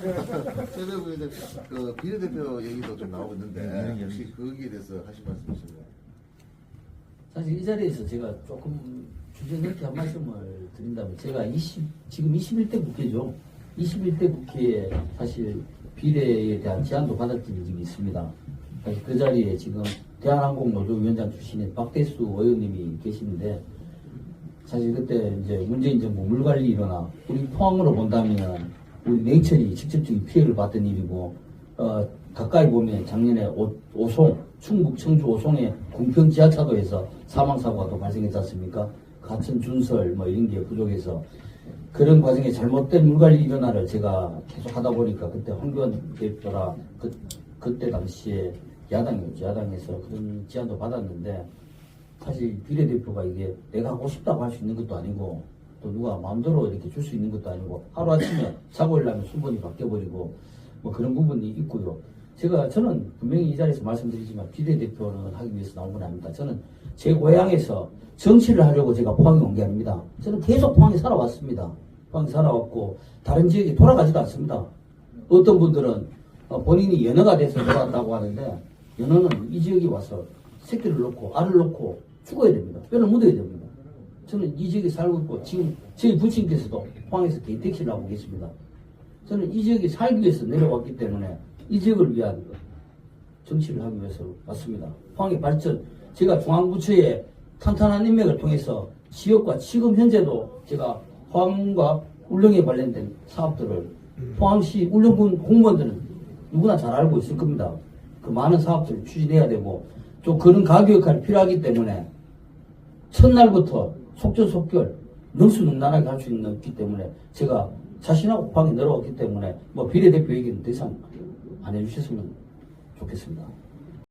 최대부 이제 그 비례대표 얘기도 좀 나오고 있는데 네, 혹시 거기에 대해서 하실 말씀 있으신가요? 사실 이 자리에서 제가 조금 주제 넓게 한 말씀을 드린다면 제가 20, 지금 21대 국회죠. 21대 국회에 사실 비례에 대한 제안도 받았던 적이 있습니다. 사실 그 자리에 지금 대한항공 노조위원장 출신의 박대수 의원님이 계시는데 사실 그때 이제 문재인 정부 물관리 일어나 우리 포항으로 본다면 우리 냉천이 직접적인 피해를 봤던 일이고 어, 가까이 보면 작년에 오, 오송 충북 청주 오송의 궁평 지하차도에서 사망 사고가 또 발생했지 않습니까? 가천 준설 뭐 이런 게 부족해서 그런 과정에 잘못된 물관리 일어나를 제가 계속 하다 보니까 그때 황교안 대표라 그, 그때 당시에 야당이었죠 야당에서 그런 제안도 받았는데 사실 비례대표가 이게 내가 하고 싶다고 할 수 있는 것도 아니고 또 누가 마음대로 이렇게 줄 수 있는 것도 아니고 하루아침에 자고 일어나면 순번이 바뀌어버리고 뭐 그런 부분이 있고요. 제가 저는 분명히 이 자리에서 말씀드리지만 비례대표는 하기 위해서 나온 건 아닙니다. 저는 제 고향에서 정치를 하려고 제가 포항에 온 게 아닙니다. 저는 계속 포항에 살아왔습니다. 포항에 살아왔고 다른 지역에 돌아가지도 않습니다. 어떤 분들은 어, 본인이 연어가 돼서 돌아왔다고 하는데 연어는 이 지역에 와서 새끼를 놓고 알을 놓고 죽어야 됩니다. 뼈를 묻어야 됩니다. 저는 이 지역에 살고 있고 지금 저희 부친께서도 포항에서 개택시를 하고 계십니다. 저는 이 지역에 살기 위해서 내려왔기 때문에 이 지역을 위한 정치를 하기 위해서 왔습니다. 포항의 발전, 제가 중앙부처의 탄탄한 인맥을 통해서 지역과 지금 현재도 제가 포항과 울릉에 관련된 사업들을 포항시 울릉군 공무원들은 누구나 잘 알고 있을 겁니다. 그 많은 사업들을 추진해야 되고 또 그런 가교 역할이 필요하기 때문에 첫날부터 속전속결 능수능란하게 할 수 있기 때문에 제가 자신하고 포항에 내려왔기 때문에 뭐 비례대표 얘기는 더 이상 안 해주셨으면 좋겠습니다.